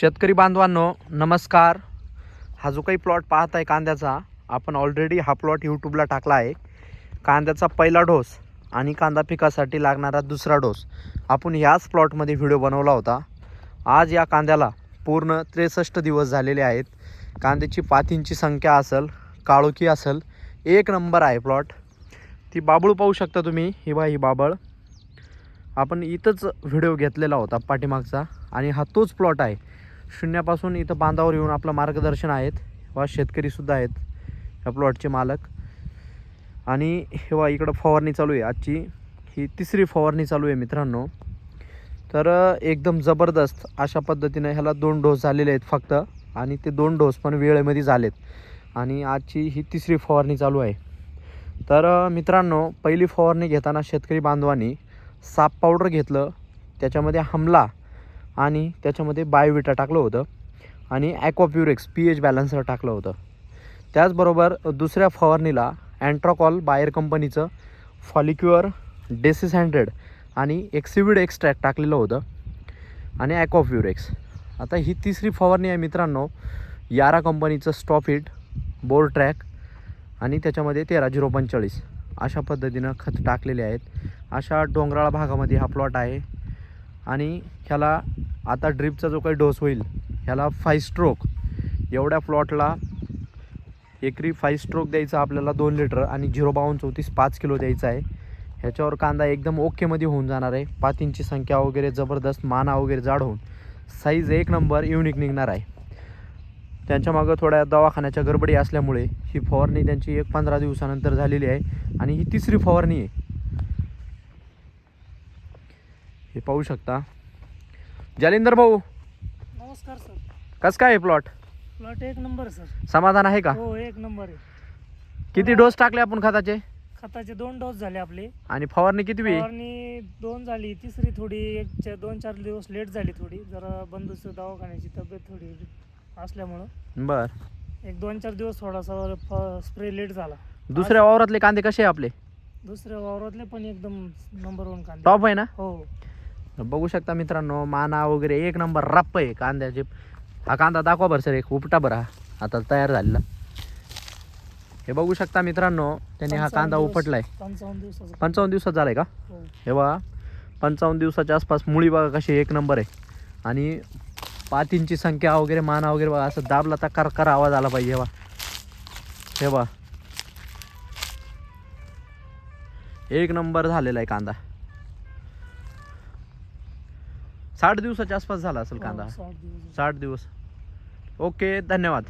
शेतकरी बांधवांनो नमस्कार. हा जो काही प्लॉट पाहत आहे कांद्याचा आपण ऑलरेडी हा प्लॉट यूट्यूबला टाकला आहे. कांद्याचा पहिला डोस आणि कांदा पिकासाठी लागणारा दुसरा डोस आपण याच प्लॉटमध्ये व्हिडिओ बनवला होता. आज या कांद्याला पूर्ण त्रेसष्ट दिवस झालेले आहेत. कांद्याची पातींची संख्या असेल काळोखी असेल एक नंबर आहे प्लॉट ती बाबळ पाहू शकता तुम्ही ही बा ही बाबळ. आपण इथंच व्हिडिओ घेतलेला होता पाठीमागचा आणि हा तोच प्लॉट आहे. शून्यापासून इथं बांधावर येऊन आपलं मार्गदर्शन आहेत. वा शेतकरीसुद्धा आहेत या प्लॉटचे मालक. आणि हे वा इकडं फवारणी चालू आहे. आजची ही तिसरी फवारणी चालू आहे मित्रांनो. तर एकदम जबरदस्त अशा पद्धतीनं ह्याला दोन डोस झालेले आहेत फक्त. आणि ते दोन डोस पण वेळेमध्ये झालेत. आणि आजची ही तिसरी फवारणी चालू आहे. तर मित्रांनो पहिली फवारणी घेताना शेतकरी बांधवांनी साप पावडर घेतलं. त्याच्यामध्ये हमला आणि त्याच्यामध्ये बायोविटा टाकलं होतं. आणि ॲक्वाप्युरेक्स पी एच बॅलन्सर टाकलं होतं. त्याचबरोबर दुसऱ्या फवारणीला अँट्रॉकॉल बायर कंपनीचं फॉलिक्युअर डेसिस हंड्रेड आणि एक्सिविड एक्स्ट्रॅक्ट टाकलेलं होतं आणि ॲक्वाप्युरेक्स. आता ही तिसरी फवारणी आहे मित्रांनो यारा कंपनीचं स्टॉप हिट बोर ट्रॅक आणि त्याच्यामध्ये तेरा झिरो पंचेचाळीस. अशा पद्धतीनं खत टाकलेले आहेत. अशा डोंगराळ भागामध्ये हा प्लॉट आहे. आणि ह्याला आता ड्रिपचा जो काही डोस होईल ह्याला फाय स्ट्रोक एवढ्या प्लॉटला एकरी फाय स्ट्रोक द्यायचा आपल्याला दोन लिटर आणि झिरो बावन्न चौतीस पाच किलो द्यायचा आहे. ह्याच्यावर कांदा एकदम ओकेमध्ये होऊन जाणार आहे. पातींची संख्या वगैरे जबरदस्त माना वगैरे जाड होऊन साईज एक नंबर युनिक निघणार आहे. त्यांच्या मागं थोड्या दवाखान्याच्या गडबडी असल्यामुळे ही फवारणी त्यांची एक पंधरा दिवसानंतर झालेली आहे आणि ही तिसरी फवारणी आहे. हे पाहू शकता. जालिंदर भाऊ नमस्कार सर. कसं काय आहे प्लॉट प्लॉट एक नंबर सर. समाधान आहे का? हो एक नंबर आहे. किती डोस टाकले आपण खताचे? खताचे दोन डोस झाले आपले. आणि फवारणी किती फवारणी दोन झाली तिसरी थोडी एक चा- दोन चार दिवस लेट झाली थोडी. जरा बंधूचं दवाखान्याची तब्येत थोडी असल्यामुळं. बर. एक दोन चार दिवस थोडासा स्प्रे लेट झाला. दुसऱ्या वावरातले कांदे कसे आहे आपले? दुसऱ्या वावरातले पण एकदम नंबर वन कांदे. टॉप आहे ना? हो. बघू शकता मित्रांनो माना वगैरे एक नंबर रप्प आहे. कांद्याचे हा कांदा दाखवा बरं सर एक उपटा बरं आता तयार झालेला. हे बघू शकता मित्रांनो त्यांनी हा कांदा दिवस- उपटलाय. पंचावन्न दिवसात झालाय का? हो. हे बघा पंचावन्न दिवसाच्या आसपास मुळी बघा कशी एक नंबर आहे. आणि पातींची संख्या वगैरे माना वगैरे बघा असं दाबला तर करकर आवाज आला पाहिजे हे बघा. हे बघा. एक नंबर झालेला आहे कांदा. साठ दिवसाच्या आसपास झाला असेल कांदा. हो, साठ दिवस. साठ दिवस. ओके धन्यवाद.